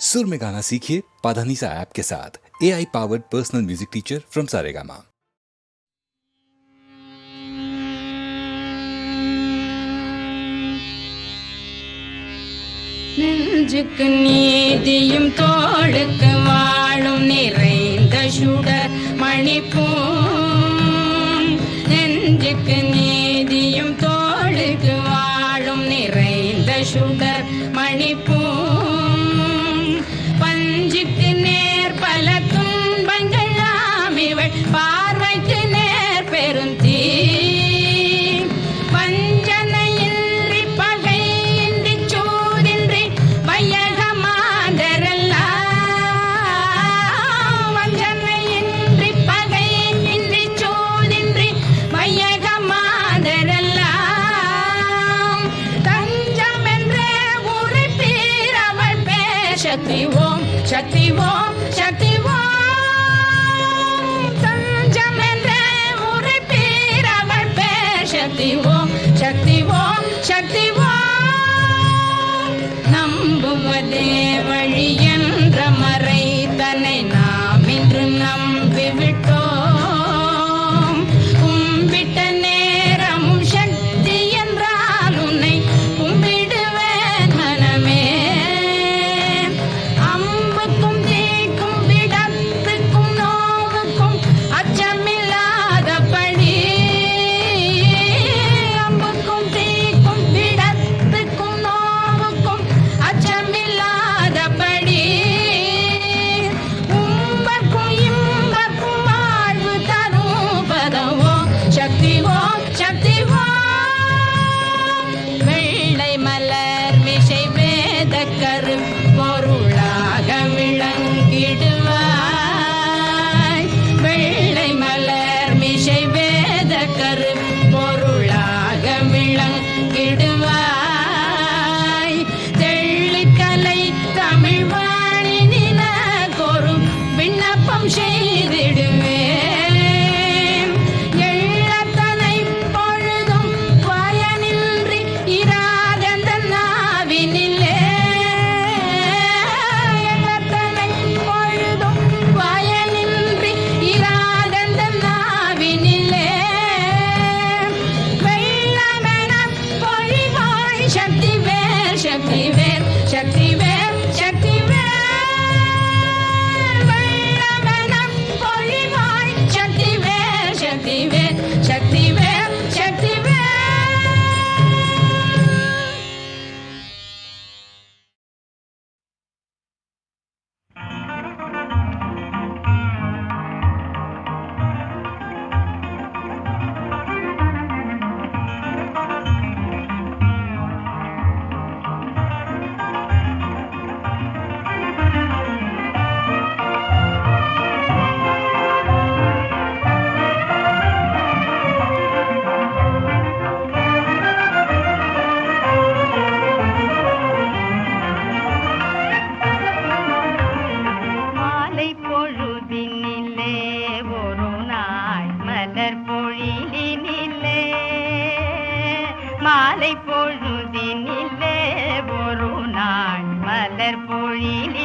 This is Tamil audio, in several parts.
सुर में गाना सीखिए पाधानीसा ऐप के साथ। A I powered personal music teacher from Saregama நெஞ்சுக்கு தோளுக்கு வாழும் நிறைந்த மணிப்பூ ஓம் சக்தி ஓம் சக்தி ஓம் தஞ்சம் என்ற ஒரு பேர் அவள் பேர். சக்தி ஓம் சக்தி ஓம் சக்தி நம்புவதே வழி என்ற மறை தன்னை தொடர்பொழிலினிலே மாலை பொழுதினிலே ஒரு நாள் மலர் பொழில்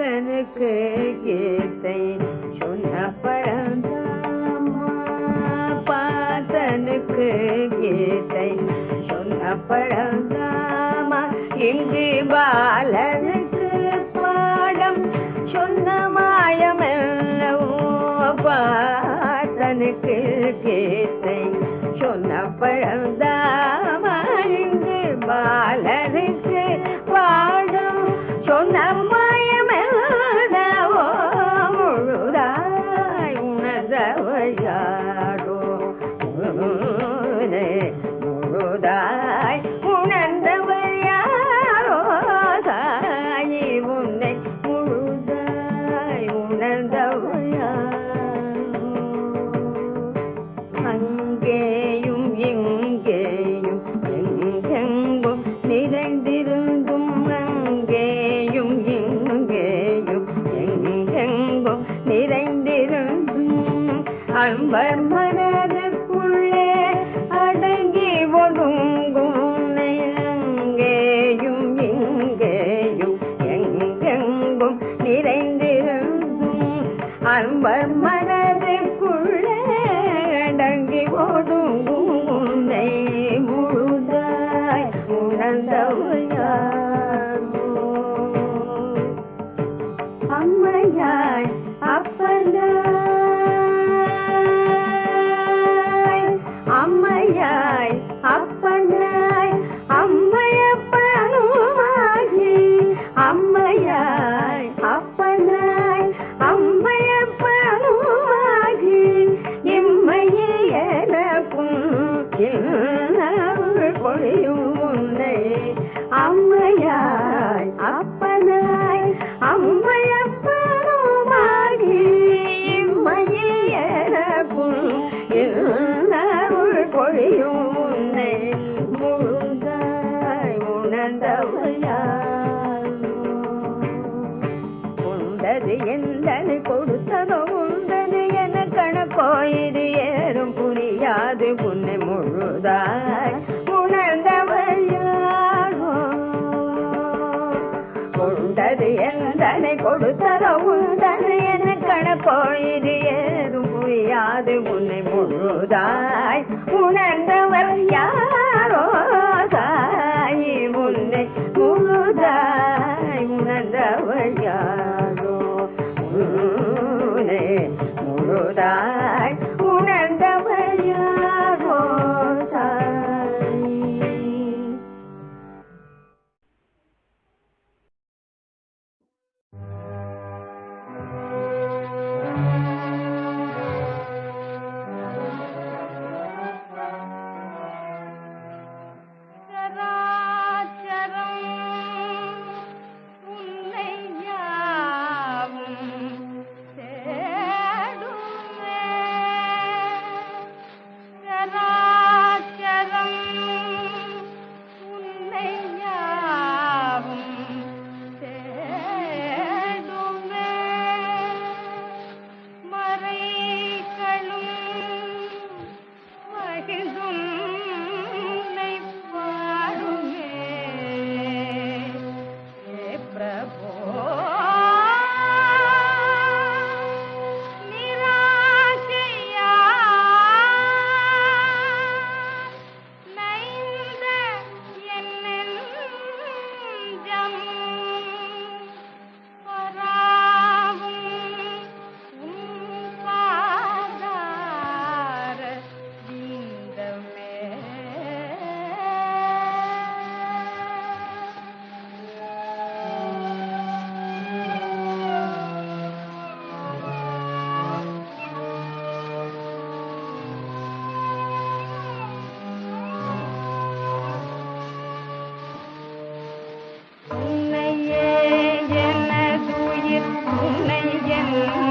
கீர்த்தனுக்கு கீர்த்தை சொன்ன பழந்தாமா? பாத்தனுக்கு கீர்த்தை சொன்ன பழந்தாமா? இங்கு பாலனுக்கு பாடம் சொன்ன மாயமெல்லவோ? பாத்தனுக்கு கீர்த்தை சொன்ன பழந்தாமா? இங்கு பாலன் கொடுத்தர உந்தன் என் கணக்கோயிறு ஏதும் புரியாது. உன்னை முழுதாய் உணர்ந்தவர் யார்? nay dân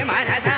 ಮನದ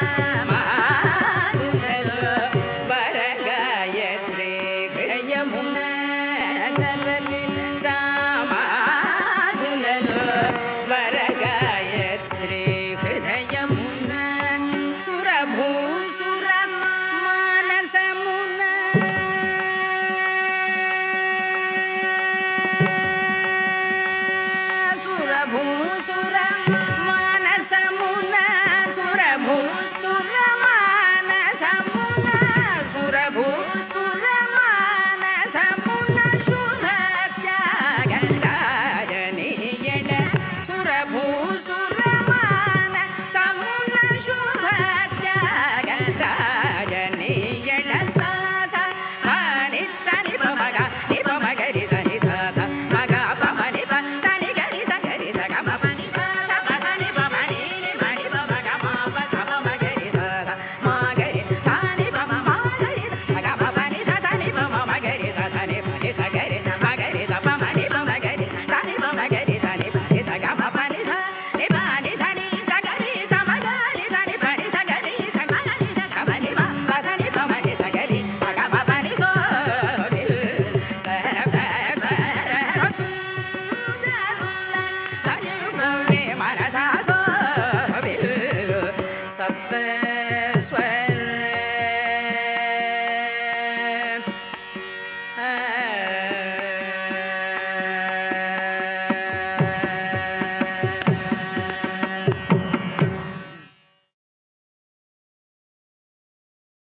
time.